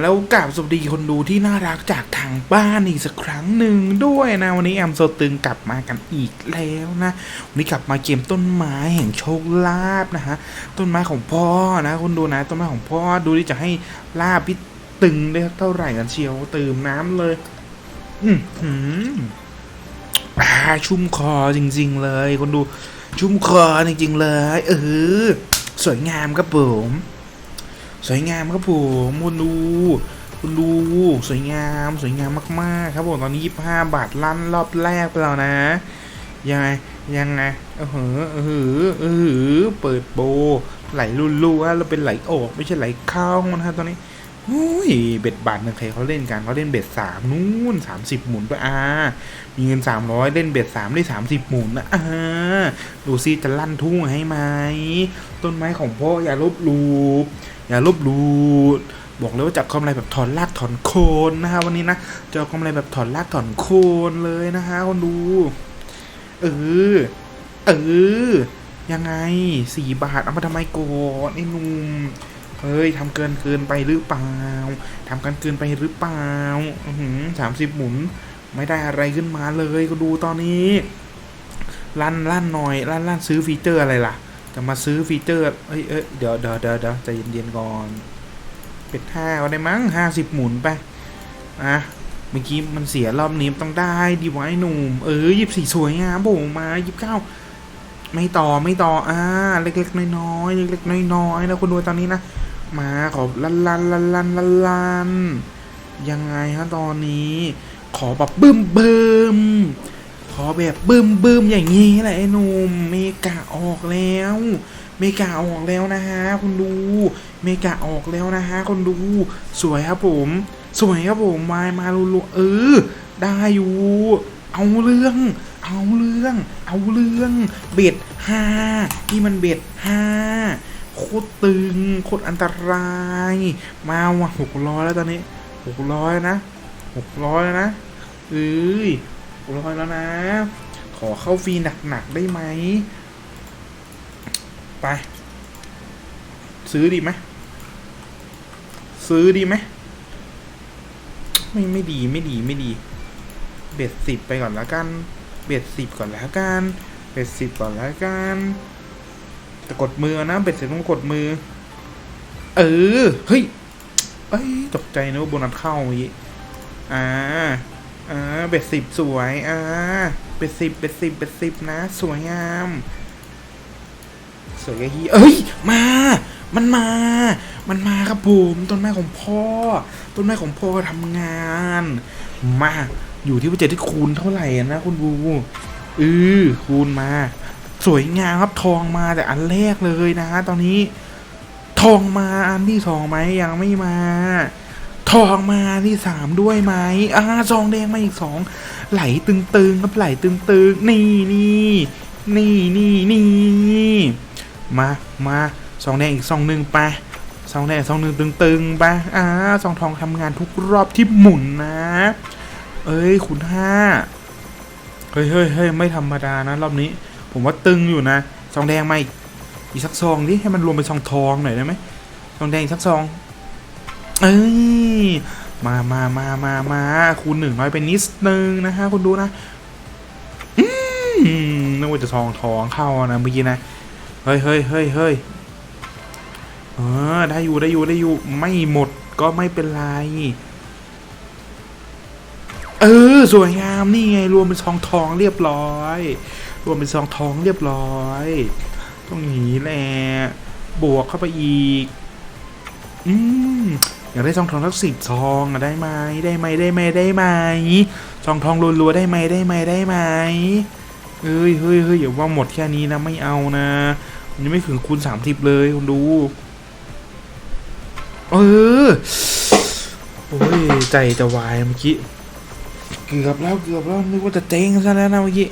แล้วกราบสวัสดีคนดูที่น่ารักจากทางบ้านอีกสักครั้งหนึ่งด้วยนะ วันนี้แอมโซตึงกลับมากันอีกแล้วนะ วันนี้กลับมาเกมต้นไม้แห่งโชคลาภนะฮะต้นไม้ของพ่อนะคุณดูนะต้นไม้ของพ่อดูที่จะให้ลาบพี่ตึงได้เท่าไหร่กันเชียวตื่มน้ำเลย อือหืออ่าชุ่มคอจริง ๆ เลย คนดูชุ่มคอจริง ๆ เลย เออสวยงามครับผม สวยงามครับผมคุณดูคุณดูสวยงามสวยงามมากๆ ครับผมตอนนี้ยี่ห้าบาทลั่นรอบแรกไปแล้วนะ ยังไงยังไงเออเหอเออเหออเปิดโบไหลรัวๆแล้วเป็นไหลออกไม่ใช่ไหลเข้านะฮะตอนนี้อุ้ยเบ็ดบาทหนึ่งใครเขาเล่นกันเขาเล่นเบ็ดสามนู่นสามสิบหมุนไปอ่ามีเงินสามร้อยเล่นเบ็ดสามได้สามสิบหมุนนะอ่าดูซิจะลั่นทุ่งให้ไหมต้นไม้ของพ่ออย่าลบหลู อย่าลบลูบอกเลยว่าจะกำไรแบบถอนรากถอนโคนนะฮะวันนี้นะจะเอากำไรแบบถอนรากถอนโคนเลยนะฮะคนดูเออเออยังไงสี่บาทเอามาทำไมโกนไอ้นุ่มเฮ้ยทำเกินเกินไปหรือเปล่าทำกันเกินไปหรือเปล่าสามสิบหมุน ไม่ได้อะไรขึ้นมาเลยก็ดูตอนนี้ลั่นลั่นหน่อยลั่นลั่นซื้อฟีเจอร์อะไรล่ะ จะมาซื้อฟีเจอร์เอ้ยเอ้ยเดี๋ยวเดี๋ยวเดี๋ยวเดี๋ยวใจเย็นๆก่อน เป็ดห้าก็ได้มั้งห้าสิบหมุนไปอะเมื่อกี้มันเสียรอบนี้ต้องได้ดีไว้หนุ่ม เออยี่สี่สวยงามโบมายี่เก้าไม่ต่อไม่ต่ออ่าเล็กๆน้อยๆเล็กๆน้อยๆนะคุณดูตอนนี้นะมาขอลันลันลันลันลันลันยังไงฮะตอนนี้ ขอแบบบึ้มบึ้ม ขอแบบบึ้มบึมอย่างนี้แหละไอ้หนุ่มเมกาออกแล้ว เมกาออกแล้วนะฮะคุณดู เมกาออกแล้วนะฮะคนดู สวยครับผม สวยครับผมมามาลุๆเออ ได้อยู่ เอาเรื่อง เอาเรื่อง เอาเรื่อง เบ็ดห้านี่มันเบ็ดห้าโคตรตึงโคตรอันตราย มาว่ะหกร้อยแล้วตอนนี้หกร้อยนะหกร้อยนะเอ้ย ร้อยแล้วนะ ขอเข้าฟรีหนักๆได้ไหม ไป ซื้อดีไหม ซื้อดีไหม ไม่ไม่ดีไม่ดีไม่ดี เบ็ดสิบไปก่อนแล้วกัน เบ็ดสิบก่อนแล้วกัน เบ็ดสิบก่อนแล้วกันแต่กดมือนะ เบ็ดสิบต้องกดมือ เออ เฮ้ย เอ้ย ตกใจนะว่าโบนัสเข้าอย่างงี้ อ่า อ่าเบ็ดสิบสวย อ่า เบ็ดสิบเบ็ดสิบเบ็ดสิบนะ สวยงาม สวยกะฮีเอ้ย มา มันมา มันมาครับผมต้นไม้ของพ่อ ต้นไม้ของพ่อทำงาน มา อยู่ที่ว่าจะได้คูณเท่าไหร่นะคุณบูเออคูณมา สวยงามครับทองมาแต่อันแรกเลยนะ ตอนนี้ ทองมาอันที่สองไหมยังไม่มา ทองมานที่สามด้วยไหมอ่าซองแดงมาอีกสองไหลตึงๆครับไหลตึงๆนี่นี่นี่นี่นี่มามาซองแดงอีกซองหนึ่งไปซองแดงซองหนึ่งตึงๆไปอ่าซองทองทำงานทุกรอบที่หมุนนะ เอ้ยคุณห้าเฮ้ยเฮ้ยเฮ้ยไม่ธรรมดานะรอบนี้ ผมว่าตึงอยู่นะซองแดงมาอีกอีกสักซองดิให้มันรวมเป็นซองทองหน่อยได้ไหมซองแดงอีกสักซอง เอ้ยมามามามามาคูณหนึ่งน้อยไปนิดนึงนะฮะคุณดูนะอืมนึกว่าจะซองทองเข้านะเมื่อกี้นะ เฮ้ยเฮ้ยเฮ้ยเฮ้ยเออได้อยู่ได้อยู่ได้อยู่ไม่หมดก็ไม่เป็นไร เออสวยงามนี่ไงรวมเป็นซองทองเรียบร้อย รวมเป็นซองทองเรียบร้อยตรงหนีแหละบวกเข้าไปอีก อืม อยากได้ซองทองสักสิบซองอะได้ไหมได้ไหมได้ไหมได้ไหมซองทองรัวๆได้ไหมได้ไหมได้ไหมเอ้ยเฮ้ยเฮ้ยอย่าว่าหมดแค่นี้นะไม่เอานะมันยังไม่ถึงคูณสามสิบเลยคุณดู เออโอ้ยใจจะวายเมื่อกี้เกือบแล้วเกือบแล้วนึกว่าจะเจ๊งซะแล้วนะเมื่อกี้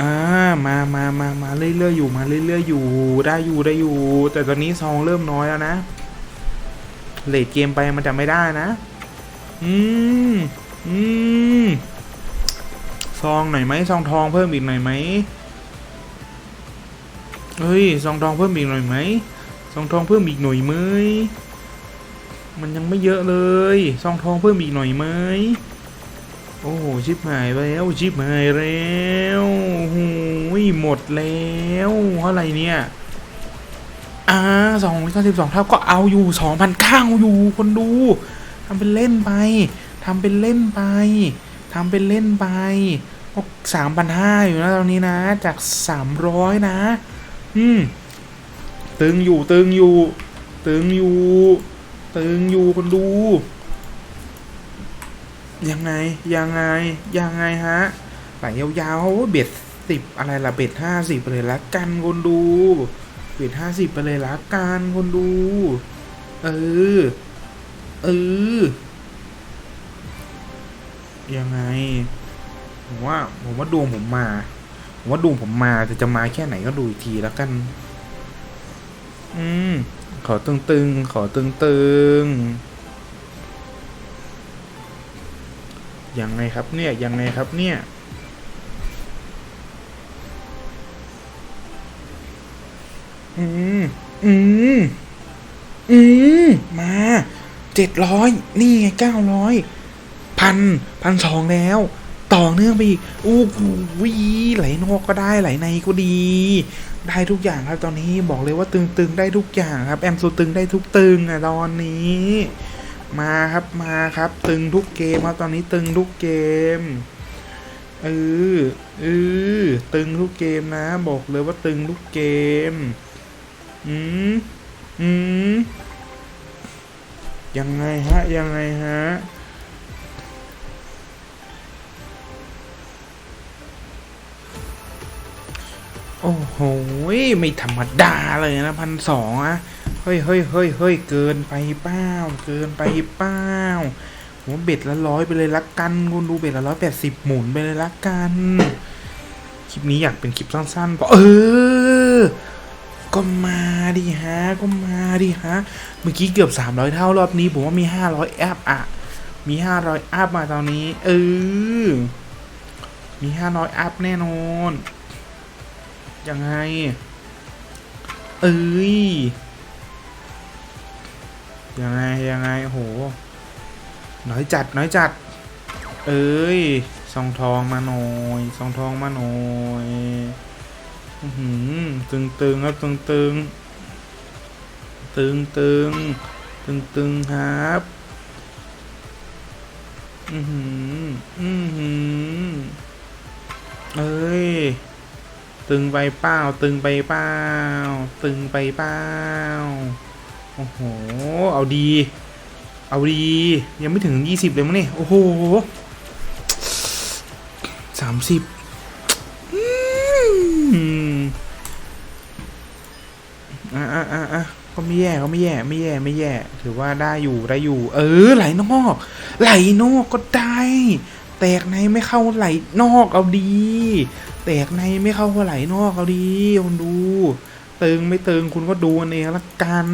อ่ามามามามาเรื่อยๆอยู่มาเรื่อยๆอยู่ได้อยู่ได้อยู่ แต่ตอนนี้ซองเริ่มน้อยแล้วนะ เลดเกมไปมันจะไม่ได้นะ อืม อืม ซองหน่อยไหมซองทองเพิ่มอีกหน่อยไหมเฮ้ยซองทองเพิ่มอีกหน่อยไหมซองทองเพิ่มอีกหน่อยไหมมันยังไม่เยอะเลยซองทองเพิ่มอีกหน่อยไหมโอ้โหชิบหายแล้วชิบหายแล้วโอ้โหหมดแล้วเท่าไรเนี่ย อ่าสองร้อยเก้าสิบสองเท่าก็เอาอยู่สองพันเก้าอยู่คนดูทำเป็นเล่นไปทำเป็นเล่นไปทำเป็นเล่นไปก็สามพันห้าอยู่นะตอนนี้นะ จากสามร้อยนะ อืม ตึงอยู่ตึงอยู่ ตึงอยู่ ตึงอยู่คนดู ยังไง ยังไง ยังไงฮะไหลยาวๆเบ็ดสิบอะไรล่ะเบ็ดห้าสิบเลยละกันคนดู เบ็ดห้าสิบไปเลยละกันคนดู เออ เออ ยังไง ผมว่า ผมว่าดวงผมมา ผมว่าดวงผมมาแต่จะมาแค่ไหนก็ดูอีกทีแล้วกัน อืม ขอตึงๆ ขอตึงๆ ยังไงครับเนี่ย ยังไงครับเนี่ย อืม อืม อืม มาเจ็ดร้อยนี่ไงเก้าร้อยพันพันสองแล้ว ต่อเนื่องไปอีกโอ้โหไหลนอกก็ได้ไหลในก็ดี ได้ทุกอย่างครับตอนนี้บอกเลยว่าตึงๆได้ทุกอย่างครับ แอมโซตึงได้ทุกตึงอะตอนนี้ มาครับมาครับ ตึงทุกเกมครับตอนนี้ตึงทุกเกมเออเออตึงทุกเกมนะ บอกเลยว่าตึงทุกเกม อืมอืมยังไงฮะ ยังไงฮะ โอ้โห ไม่ธรรมดาเลยนะพันสองอะเฮ้ยเฮ้ยเฮ้ยเฮ้ยเกินไปเป้า เกินไปเป้าผมเบ็ดละร้อยไปเลยละกันคุณดูเบ็ดละร้อยแปดสิบหมุนไปเลยละกัน คลิปนี้อยากเป็นคลิปสั้นๆเพราะเออ ก็มาดิฮะ ก็มาดิฮะ เมื่อกี้เกือบสามร้อยเท่ารอบนี้ ผมว่ามีห้าร้อยแอปอะมีห้าร้อยอัพมาตอนนี้ เออ มีห้าร้อยอัพแน่นอน ยังไง เอ้ย ยังไง ยังไงโห น้อยจัด น้อยจัด เอ้ย ซองทองมาหน่อย ซองทองมาหน่อย ตึงตึงครับตึงตึงตึงตึงตึงตึงครับอือหืออือหือเอ้ย ตึงไปเป้าตึงไปเป้าตึงไปเป้าโอ้โห เอาดี เอาดี ยังไม่ถึงยี่สิบเลยมั้งนี่ โอ้โหสามสิบ อะอะอะอะก็ไม่แย่ก็ไม่แย่ไม่แย่ไม่แย่ ถือว่าได้อยู่ได้อยู่ เออ ไหลนอก ไหลนอกก็ได้ แตกในไม่เข้าไหลนอกเอาดี แตกในไม่เข้าไหลนอกเอาดีคุณดูตึงไม่ตึงคุณก็ดูกันเองละกัน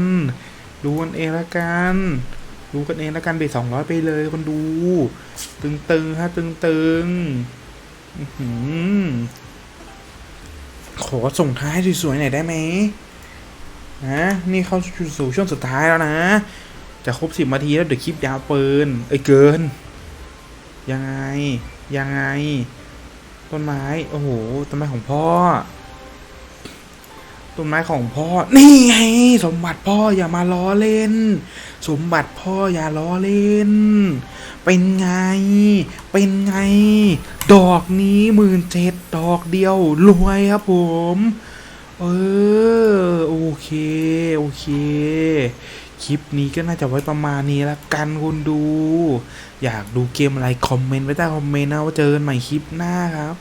ดูกันเองละกันดูกันเองละกันเบสสองร้อยไปเลยคนดู ตึงตึงฮะตึงตึงอื้อหือขอส่งท้ายสวยๆหน่อยได้ไหม นะนี่เข้าสู่ช่วงสุดท้ายแล้วนะ จะครบสิบนาทีแล้วเดี๋ยวคลิปยาวเปินเอ้ยเกิน ยังไง ยังไง ต้นไม้ โอ้โห ต้นไม้ของพ่อ ต้นไม้ของพ่อ นี่ไง สมบัติพ่ออย่ามาล้อเล่น สมบัติพ่ออย่าล้อเล่น เป็นไง เป็นไง ดอกนี้หมื่นเจ็ดดอกเดียวรวยครับผม เออโอเคโอเค คลิปนี้ก็น่าจะไว้ประมาณนี้ละกันคุณดู อยากดูเกมอะไรคอมเมนต์ไว้ใต้คอมเมนต์นะว่าเจอกันใหม่คลิปหน้าครับ